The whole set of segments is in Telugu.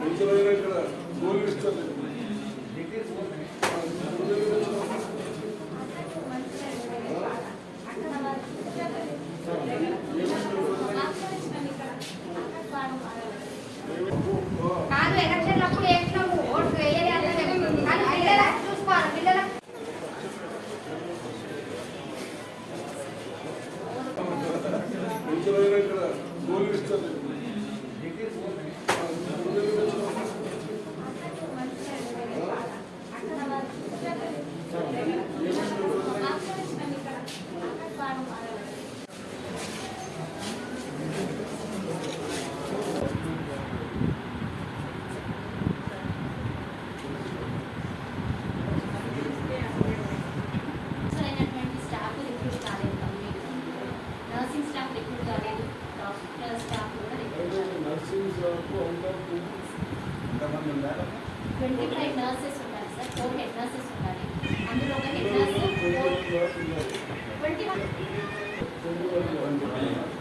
ముసలైన లోయ రిక్రూట్ కాలేదు డాక్టర్ స్టాఫ్ కూడా రిక్రూట్ కాలేదు నర్సింగ్ స్టాఫ్ అందరూ ఎంతమంది ఉన్నారు ట్వంటీ ఫైవ్ నర్సెస్ ఉండాలి సార్ ఫోర్ హెడ్ నర్సెస్ ఉండాలి అందులో ఒక head nurse twenty one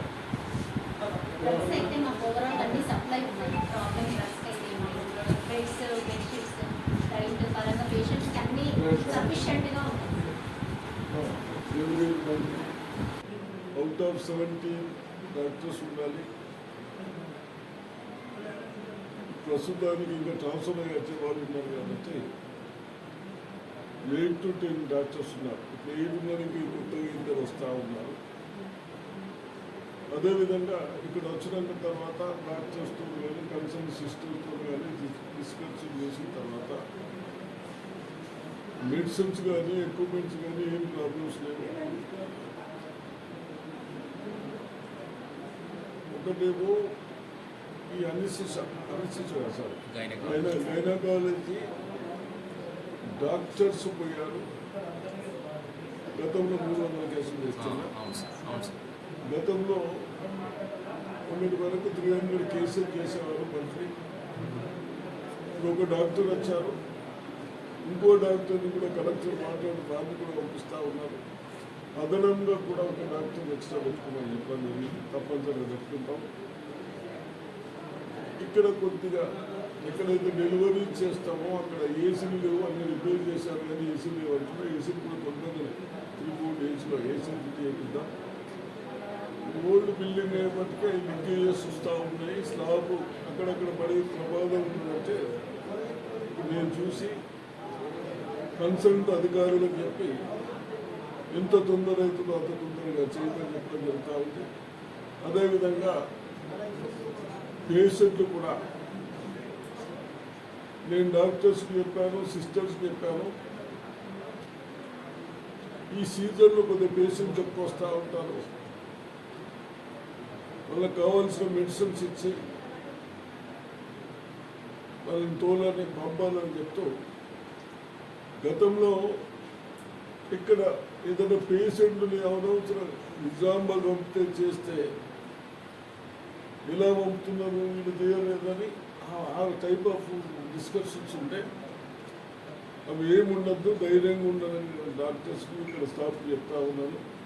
out of seventeen doctors ఉండాలి ప్రస్తుతానికి ఇంకా ట్రాన్స్ఫర్ అయ్యే వచ్చే వాళ్ళు ఉన్నారు కాబట్టి ఎయిట్ టు టెన్ డాక్టర్స్ ఉన్నారు. ఇప్పుడు ఎయిట్ ఉన్నారు కొత్తగా ఇద్దరు వస్తూ ఉన్నారు. అదేవిధంగా ఇక్కడ వచ్చినాక తర్వాత డాక్టర్స్తో కానీ కన్సర్న్ సిస్టర్స్తో కానీ డిస్కషన్ చేసిన తర్వాత మెడిసిన్స్ కానీ ఎక్విప్మెంట్స్ కానీ ఏం ప్రాబ్లమ్స్ లేవు. ఒకటేమో ఈ అనిసిస్ అనిసిస్ సార్? గైనకాలజీ. డాక్టర్స్ పోయారు. గతంలో మూడు వందల కేసులు చేస్తున్నారు గతంలో మొన్నటి వరకు త్రీ హండ్రెడ్ కేసులు చేసేవారు మంత్లీ ఇప్పుడు ఒక డాక్టర్ వచ్చారు. ఇంకో డాక్టర్ని కూడా కలెక్టర్ మాట్లాడి దాన్ని కూడా పంపిస్తూ ఉన్నారు. అదనంగా కూడా ఒక డాక్టర్ ఎక్స్ట్రా పెట్టుకున్నాం ఇబ్బంది తప్పనిసరిగా పెట్టుకుంటాం. ఇక్కడ కొద్దిగా ఎక్కడైతే డెలివరీ చేస్తామో అక్కడ ఏసీలు లేవు అన్ని రిపేర్ చేశారు కానీ ఏసీ లేవు అంటున్నా. ఏసీలు కూడా తొందరగా త్రీ ఫోర్ డేస్లో ఏసీ చేపిద్దాం ఓల్డ్ బిల్డింగ్ అయినప్పటికీ అవి లింకేజెస్ వస్తూ ఉన్నాయి. స్లాబ్ అక్కడక్కడ పడే ప్రమాదం ఉందంటే నేను చూసి కన్సల్ట్ అధికారులకు చెప్పి ఎంత తొందర అవుతుందో అంత తొందరగా చేయమని చెప్పడం జరుగుతూ ఉంది. అదేవిధంగా పేషెంట్లు కూడా నేను డాక్టర్స్కి చెప్పాను సిస్టర్స్కి చెప్పాను. ఈ సీజన్లో కొద్దిగా పేషెంట్స్ ఎక్కువ వస్తూ ఉంటారు. వాళ్ళకి కావాల్సిన మెడిసిన్స్ ఇచ్చి వాళ్ళని తోలని పంపాలని చెప్తూ గతంలో ఇక్కడ ఏదైనా పేషెంట్ని అవనవసరం నిజామాబాద్ పంపితే చేస్తే ఎలా పంపుతున్నారు? వీళ్ళు చేయలేదని ఆ- టైప్ ఆఫ్ డిస్కషన్స్ ఉంటే అవి ఏముండద్దు ధైర్యంగా ఉండాలని డాక్టర్స్కి ఇక్కడ స్టాఫ్ చెప్తా ఉన్నాను.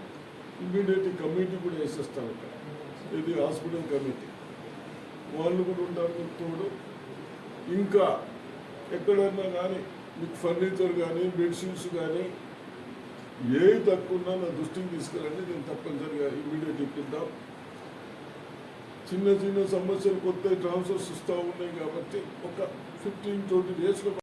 ఇమ్మీడియట్ కమిటీ కూడా వేసేస్తాను ఇక్కడ. ఇది హాస్పిటల్ కమిటీ. వాళ్ళు కూడా ఉంటారు తోడు. ఇంకా ఎక్కడన్నా కానీ మీకు ఫర్నిచర్ కానీ బెడ్షీట్స్ కానీ ఏ తక్కువ ఉన్నా నా దృష్టికి తీసుకురండి నేను తప్పనిసరిగా ఇమీడియట్ ఇప్పిద్దాం చిన్న చిన్న సమస్యలు కొత్త ట్రాన్స్ఫర్స్ ఇస్తూ ఉన్నాయి కాబట్టి ఒక ఫిఫ్టీన్ ట్వంటీ డేస్లో